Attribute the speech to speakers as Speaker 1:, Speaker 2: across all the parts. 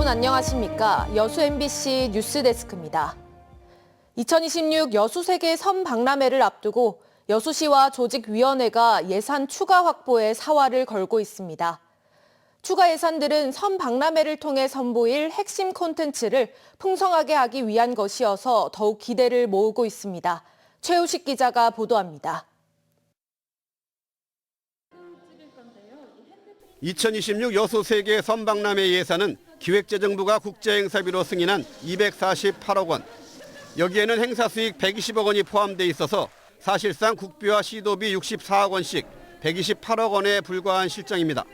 Speaker 1: 여러분 안녕하십니까? 여수 MBC 뉴스데스크입니다. 2026 여수 세계 선 박람회를 앞두고 여수시와 조직위원회가 예산 추가 확보에 사활을 걸고 있습니다. 추가 예산들은 선 박람회를 통해 선보일 핵심 콘텐츠를 풍성하게 하기 위한 것이어서 더욱 기대를 모으고 있습니다. 최우식 기자가 보도합니다.
Speaker 2: 2026 여수 세계 선박람회 예산은 기획재정부가 국제행사비로 승인한 248억 원. 여기에는 행사 수익 120억 원이 포함돼 있어서 사실상 국비와 시도비 64억 원씩 128억 원에 불과한 실정입니다.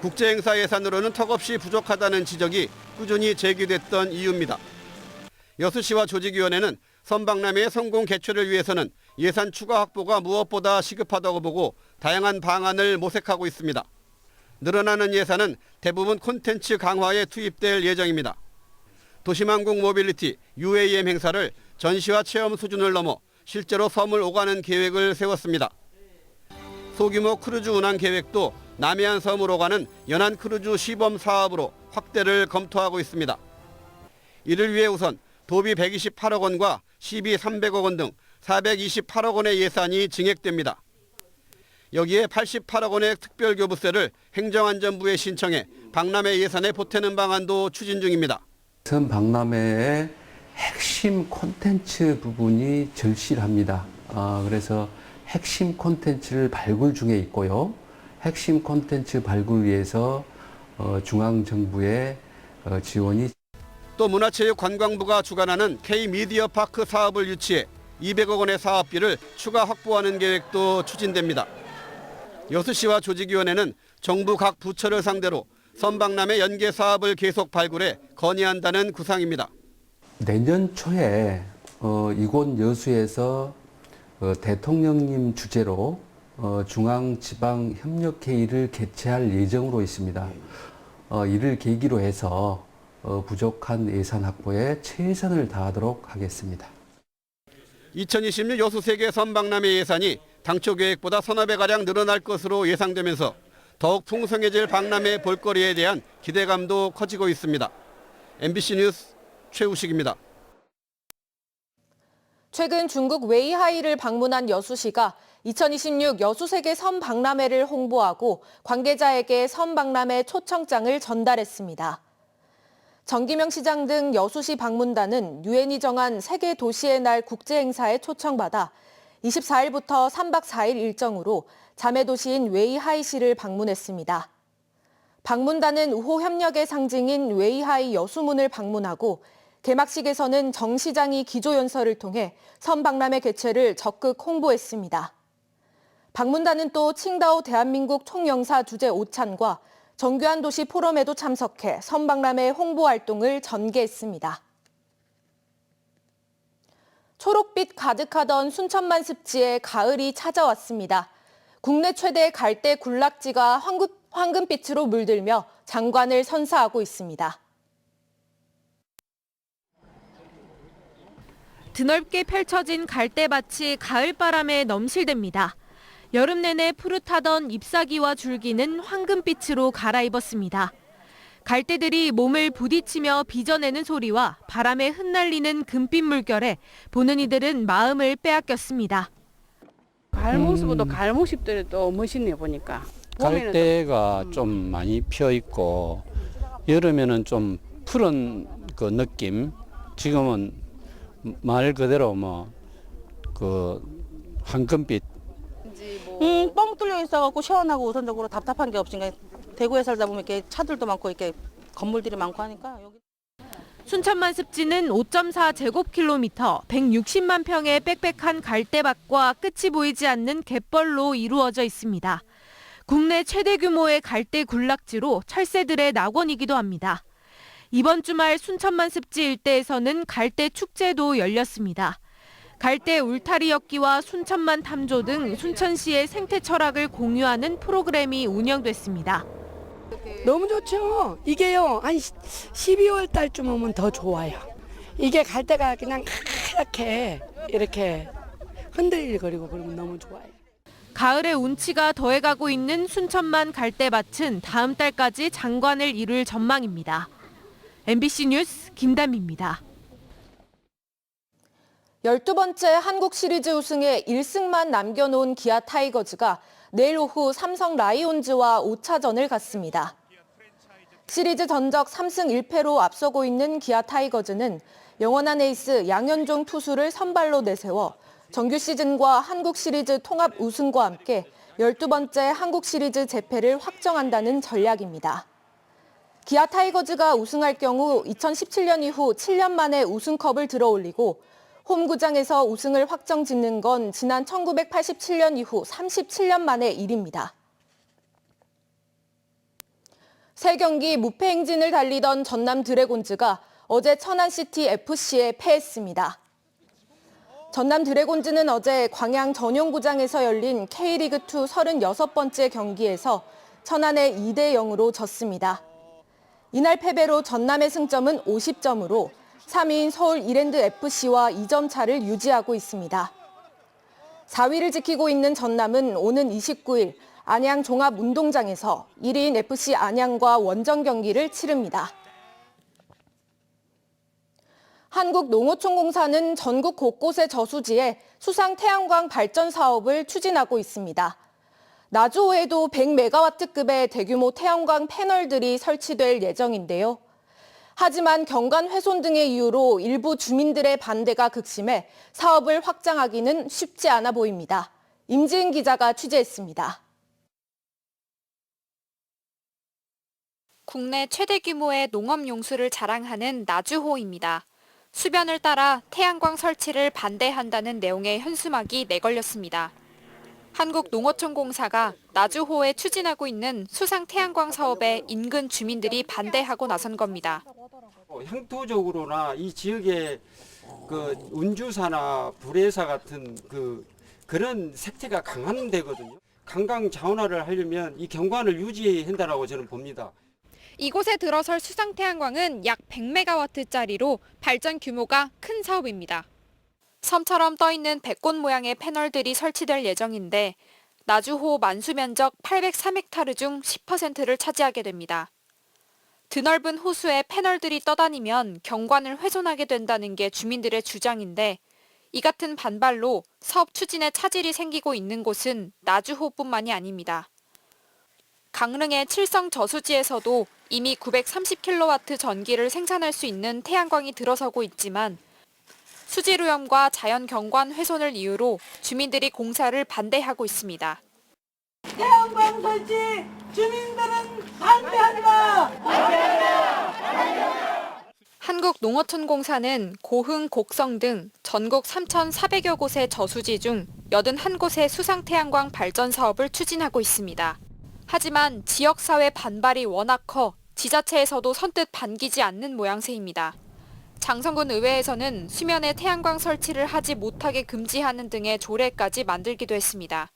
Speaker 2: 국제행사 예산으로는 턱없이 부족하다는 지적이 꾸준히 제기됐던 이유입니다. 여수시와 조직위원회는 선박람회의 성공 개최를 위해서는 예산 추가 확보가 무엇보다 시급하다고 보고 다양한 방안을 모색하고 있습니다. 늘어나는 예산은 대부분 콘텐츠 강화에 투입될 예정입니다. 도시망공 모빌리티 UAM 행사를 전시와 체험 수준을 넘어 실제로 섬을 오가는 계획을 세웠습니다. 소규모 크루즈 운항 계획도 남해안 섬으로 가는 연안 크루즈 시범 사업으로 확대를 검토하고 있습니다. 이를 위해 우선 도비 128억 원과 시비 300억 원 등 428억 원의 예산이 증액됩니다. 여기에 88억 원의 특별교부세를 행정안전부에 신청해 박람회 예산에 보태는 방안도 추진 중입니다.
Speaker 3: 선 박람회의 핵심 콘텐츠 부분이 절실합니다. 아, 그래서 핵심 콘텐츠를 발굴 중에 있고요. 핵심 콘텐츠 발굴 위해서 어, 중앙정부의 어, 지원이
Speaker 2: 또 문화체육관광부가 주관하는 K-미디어 파크 사업을 유치해 200억 원의 사업비를 추가 확보하는 계획도 추진됩니다. 여수시와 조직위원회는 정부 각 부처를 상대로 선박람회 연계 사업을 계속 발굴해 건의한다는 구상입니다.
Speaker 3: 내년 초에 어, 이곳 여수에서 어, 대통령님 주재로 어, 중앙지방협력회의를 개최할 예정으로 있습니다. 어, 이를 계기로 해서 어, 부족한 예산 확보에 최선을 다하도록 하겠습니다.
Speaker 2: 2026 여수 세계 선박람회 예산이 당초 계획보다 서너 배가량 늘어날 것으로 예상되면서 더욱 풍성해질 박람회 볼거리에 대한 기대감도 커지고 있습니다. MBC 뉴스 최우식입니다.
Speaker 1: 최근 중국 웨이하이를 방문한 여수시가 2026 여수세계 선박람회를 홍보하고 관계자에게 선박람회 초청장을 전달했습니다. 정기명 시장 등 여수시 방문단은 유엔이 정한 세계 도시의 날 국제 행사에 초청받아 24일부터 3박 4일 일정으로 자매 도시인 웨이하이시를 방문했습니다. 방문단은 우호 협력의 상징인 웨이하이 여수문을 방문하고 개막식에서는 정 시장이 기조연설을 통해 선박람회 개최를 적극 홍보했습니다. 방문단은 또 칭다오 대한민국 총영사 주재 오찬과 정교한 도시 포럼에도 참석해 선박람회 홍보 활동을 전개했습니다. 초록빛 가득하던 순천만 습지에 가을이 찾아왔습니다. 국내 최대 갈대 군락지가 황금, 황금 빛으로 물들며 장관을 선사하고 있습니다. 드넓게 펼쳐진 갈대밭이 가을바람에 넘실댑니다. 여름 내내 푸릇하던 잎사귀와 줄기는 황금빛으로 갈아입었습니다. 갈대들이 몸을 부딪히며 빚어내는 소리와 바람에 흩날리는 금빛 물결에 보는 이들은 마음을 빼앗겼습니다.
Speaker 4: 갈모습도 갈모습들이 또 멋있네 보니까. 봄에는
Speaker 5: 갈대가 좀 많이 피어 있고 여름에는 좀 푸른 그 느낌. 지금은 말 그대로 뭐 그 황금빛
Speaker 6: 음, 뻥 뚫려 있어갖고 시원하고 우선적으로 답답한 게 없으니까 대구에 살다 보면 이렇게 차들도 많고 이렇게 건물들이 많고 하니까 여기.
Speaker 1: 순천만 습지는 5.4 제곱킬로미터, 160만 평의 빽빽한 갈대밭과 끝이 보이지 않는 갯벌로 이루어져 있습니다. 국내 최대 규모의 갈대 군락지로 철새들의 낙원이기도 합니다. 이번 주말 순천만 습지 일대에서는 갈대 축제도 열렸습니다. 갈대 울타리 엮기와 순천만 탐조 등 순천시의 생태 철학을 공유하는 프로그램이 운영됐습니다.
Speaker 7: 너무 좋죠. 이게요, 한 12월 달쯤 오면 더 좋아요. 이게 갈 때가 그냥 이렇게, 이렇게 흔들거리고 그러면 너무 좋아요.
Speaker 1: 가을의 운치가 더해가고 있는 순천만 갈대밭은 다음 달까지 장관을 이룰 전망입니다. MBC 뉴스 김담입니다.
Speaker 8: 12번째 한국 시리즈 우승에 1승만 남겨놓은 기아 타이거즈가 내일 오후 삼성 라이온즈와 5차전을 갖습니다. 시리즈 전적 3승 1패로 앞서고 있는 기아 타이거즈는 영원한 에이스 양현종 투수를 선발로 내세워 정규 시즌과 한국 시리즈 통합 우승과 함께 12번째 한국 시리즈 재패를 확정한다는 전략입니다. 기아 타이거즈가 우승할 경우 2017년 이후 7년 만에 우승컵을 들어올리고 홈구장에서 우승을 확정 짓는 건 지난 1987년 이후 37년 만의 일입니다. 세 경기 무패 행진을 달리던 전남 드래곤즈가 어제 천안시티 FC에 패했습니다. 전남 드래곤즈는 어제 광양 전용구장에서 열린 K리그2 36번째 경기에서 천안에 2대 0으로 졌습니다. 이날 패배로 전남의 승점은 50점으로 3위인 서울 이랜드 FC와 2점 차를 유지하고 있습니다. 4위를 지키고 있는 전남은 오는 29일 안양 종합운동장에서 1위인 FC 안양과 원정 경기를 치릅니다. 한국농어촌공사는 전국 곳곳의 저수지에 수상 태양광 발전 사업을 추진하고 있습니다. 나주호에도 100메가와트급의 대규모 태양광 패널들이 설치될 예정인데요. 하지만 경관 훼손 등의 이유로 일부 주민들의 반대가 극심해 사업을 확장하기는 쉽지 않아 보입니다. 임지은 기자가 취재했습니다.
Speaker 9: 국내 최대 규모의 농업 용수를 자랑하는 나주호입니다. 수변을 따라 태양광 설치를 반대한다는 내용의 현수막이 내걸렸습니다. 한국농어촌공사가 나주호에 추진하고 있는 수상 태양광 사업에 인근 주민들이 반대하고 나선 겁니다.
Speaker 10: 어, 향토적으로나 이 지역의 그 운주사나 불회사 같은 그 그런 색채가 강한 데거든요. 관광 자원화를 하려면 이 경관을 유지한다라고 저는 봅니다.
Speaker 9: 이곳에 들어설 수상 태양광은 약 100메가와트짜리로 발전 규모가 큰 사업입니다. 섬처럼 떠 있는 백꽃 모양의 패널들이 설치될 예정인데 나주호 만수 면적 803헥타르 중 10%를 차지하게 됩니다. 드넓은 호수에 패널들이 떠다니면 경관을 훼손하게 된다는 게 주민들의 주장인데 이 같은 반발로 사업 추진에 차질이 생기고 있는 곳은 나주호뿐만이 아닙니다. 강릉의 칠성 저수지에서도 이미 930kW 전기를 생산할 수 있는 태양광이 들어서고 있지만 수질 오염과 자연 경관 훼손을 이유로 주민들이 공사를 반대하고 있습니다.
Speaker 11: 태양광 설치 주민들은 반대한다.
Speaker 9: 한국농어촌공사는 고흥, 곡성 등 전국 3,400여 곳의 저수지 중 81곳의 수상 태양광 발전 사업을 추진하고 있습니다. 하지만 지역사회 반발이 워낙 커 지자체에서도 선뜻 반기지 않는 모양새입니다. 장성군 의회에서는 수면에 태양광 설치를 하지 못하게 금지하는 등의 조례까지 만들기도 했습니다.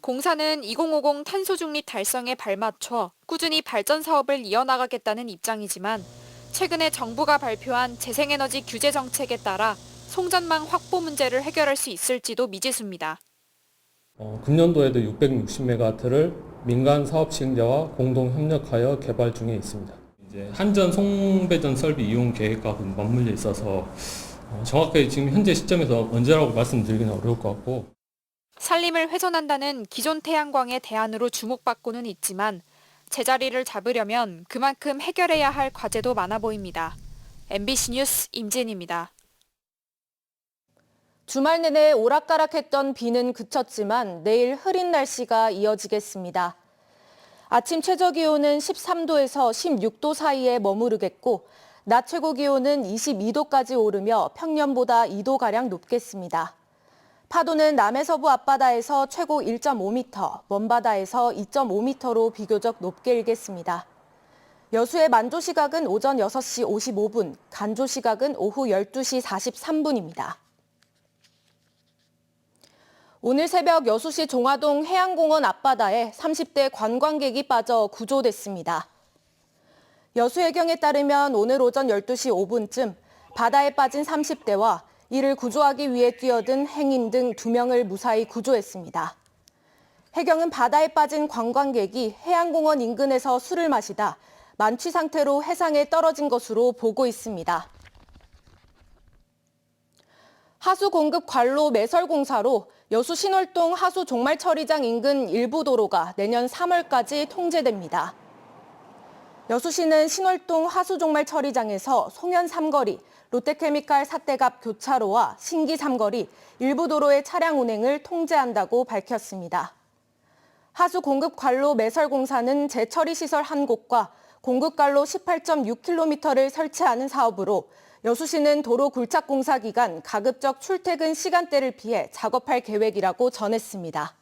Speaker 9: 공사는 2050 탄소 중립 달성에 발맞춰 꾸준히 발전 사업을 이어나가겠다는 입장이지만 최근에 정부가 발표한 재생에너지 규제 정책에 따라 송전망 확보 문제를 해결할 수 있을지도 미지수입니다.
Speaker 12: 어, 금년도에도 660메가와트를 민간 사업 시행자와 공동 협력하여 개발 중에 있습니다. 이제 한전 송배전 설비 이용 계획과 그 맞물려 있어서 어, 정확하게 지금 현재 시점에서 언제라고 말씀드리기는 어려울 것 같고
Speaker 9: 산림을 훼손한다는 기존 태양광의 대안으로 주목받고는 있지만 제자리를 잡으려면 그만큼 해결해야 할 과제도 많아 보입니다. MBC 뉴스 임진입니다.
Speaker 8: 주말 내내 오락가락했던 비는 그쳤지만 내일 흐린 날씨가 이어지겠습니다. 아침 최저 기온은 13도에서 16도 사이에 머무르겠고 낮 최고 기온은 22도까지 오르며 평년보다 2도가량 높겠습니다. 파도는 남해서부 앞바다에서 최고 1.5m, 먼바다에서 2.5m로 비교적 높게 일겠습니다. 여수의 만조 시각은 오전 6시 55분, 간조 시각은 오후 12시 43분입니다. 오늘 새벽 여수시 종화동 해양공원 앞바다에 30대 관광객이 빠져 구조됐습니다. 여수해경에 따르면 오늘 오전 12시 5분쯤 바다에 빠진 30대와 이를 구조하기 위해 뛰어든 행인 등 2명을 무사히 구조했습니다. 해경은 바다에 빠진 관광객이 해양공원 인근에서 술을 마시다 만취 상태로 해상에 떨어진 것으로 보고 있습니다. 하수 공급 관로 매설 공사로 여수 신월동 하수 종말 처리장 인근 일부 도로가 내년 3월까지 통제됩니다. 여수시는 신월동 하수 종말 처리장에서 송현 삼거리, 롯데케미칼 사대갑 교차로와 신기 삼거리 일부 도로의 차량 운행을 통제한다고 밝혔습니다. 하수 공급 관로 매설 공사는 재처리 시설 한 곳과 공급 관로 18.6km를 설치하는 사업으로 여수시는 도로 굴착 공사 기간 가급적 출퇴근 시간대를 피해 작업할 계획이라고 전했습니다.